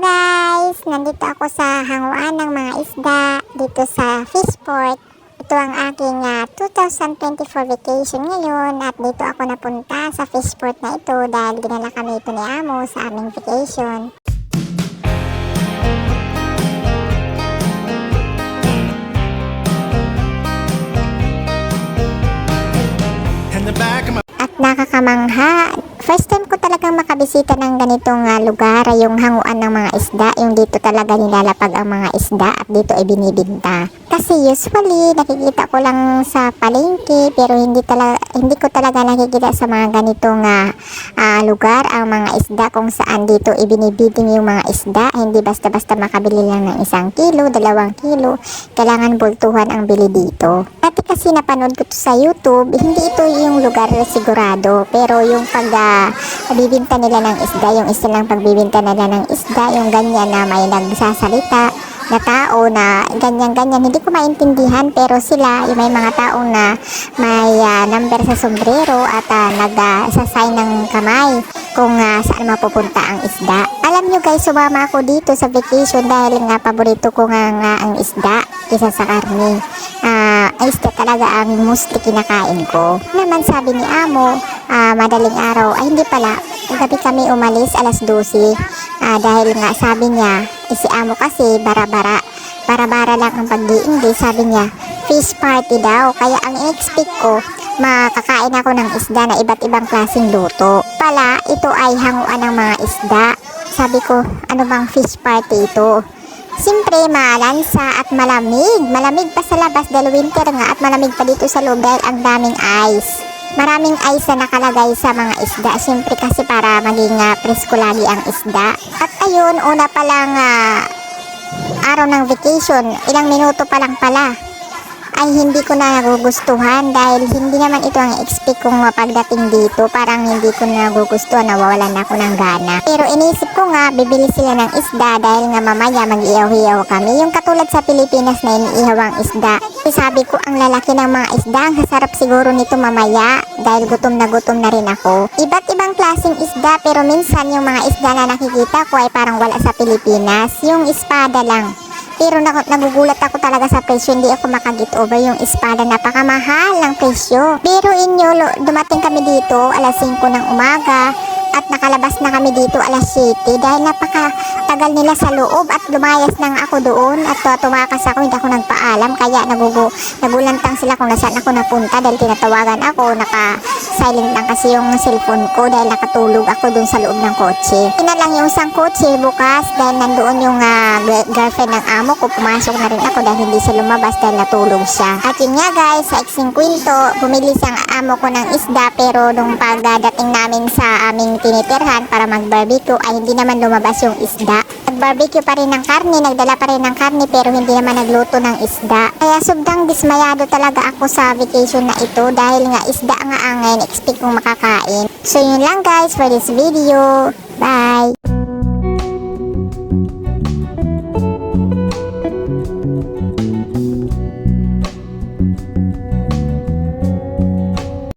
guys! Nandito ako sa hanguan ng mga isda dito sa Fishport. Ito ang aking ah, 2024 vacation ngayon at dito ako napunta sa Fishport na ito dahil dinala kami ito ni Amo sa aming vacation. At nakakamangha. First time ko talagang makabisita ng ganitong ah, lugar, yung hanguan ng mga isda, yung dito talaga nilalapag ang mga isda at dito ay binibinta. Kasi usually nakikita ko lang sa palengke pero hindi talaga hindi ko talaga nakikita sa mga ganitong ah, ah, lugar ang mga isda kung saan dito ibinibiding yung mga isda, hindi basta-basta makabili lang ng isang kilo, dalawang kilo, kailangan bultuhan ang bili dito. Dati kasi napanood ko to sa YouTube, hindi ito yung lugar sigurado, pero yung pag ah, bibinta nila ng isda, yung isa lang pagbibinta nila ng isda, yung ganyan na may nagsasalita na tao na ganyan-ganyan, hindi ko maintindihan, pero sila, yung may mga taong na may ah, number sa sombrero at uh, nag-sign ng kamay kung ah, saan mapupunta ang isda. Alam nyo guys, sumama ako dito sa vacation dahil nga paborito ko nga, nga ang isda kisa sa karne. Isda talaga ang mostly kinakain ko. Naman sabi ni Amo, ah, madaling araw, ay hindi pala, gabi kami umalis alas 12 Ah, dahil nga sabi niya, eh, si Amo kasi bara-bara, bara-bara lang ang pag-iingay, sabi niya, fish party daw. Kaya ang expect ko, makakain ako ng isda na iba't ibang klaseng luto. Pala, ito ay hanguan ng mga isda. Sabi ko, ano bang fish party ito? Siyempre, malansa at malamig. Malamig pa sa labas dahil winter nga at malamig pa dito sa loob dahil ang daming ice. Maraming ice na nakalagay sa mga isda. Siyempre kasi para maging uh, presko lagi ang isda. At ayun, una pa lang ah, araw ng vacation, ilang minuto pa lang pala ay hindi ko na nagugustuhan dahil hindi naman ito ang expect kong pagdating dito. Parang hindi ko na nagugustuhan, nawawalan na ako ng gana. Pero inisip ko nga, bibili sila ng isda dahil nga mamaya mag-iyaw-iyaw kami. Yung katulad sa Pilipinas na iniihaw ang isda. Sabi ko, ang lalaki ng mga isda, ang sarap siguro nito mamaya dahil gutom na gutom na rin ako. Iba't ibang klaseng isda pero minsan yung mga isda na nakikita ko ay parang wala sa Pilipinas. Yung espada lang. Pero nak- nagugulat ako talaga sa presyo, hindi ako makagit over yung espada, napakamahal ang presyo. Pero inyo, dumating kami dito alas 5 ng umaga at nakalabas na kami dito alas 7 dahil napaka tagal nila sa loob at lumayas nang ako doon at uh, tumakas ako, hindi ako nagpaalam kaya nagugu nagulantang sila kung nasaan ako napunta dahil tinatawagan ako, naka silent lang kasi yung cellphone ko dahil nakatulog ako doon sa loob ng kotse. Ina lang yung isang kotse bukas dahil nandoon yung g- girlfriend ng amo ko. Pumasok na rin ako dahil hindi siya lumabas dahil natulog siya. At yun nga guys, sa eksing kwento, bumili siyang amo ko ng isda pero nung pagdating namin sa aming tinitirhan para mag-barbecue ay hindi naman lumabas yung isda. Nag-barbecue pa rin ng karne, nagdala pa rin ng karne pero hindi naman nagluto ng isda. Kaya sobrang dismayado talaga ako sa vacation na ito dahil nga isda nga ang expect kong makakain. So yun lang guys for this video. Bye!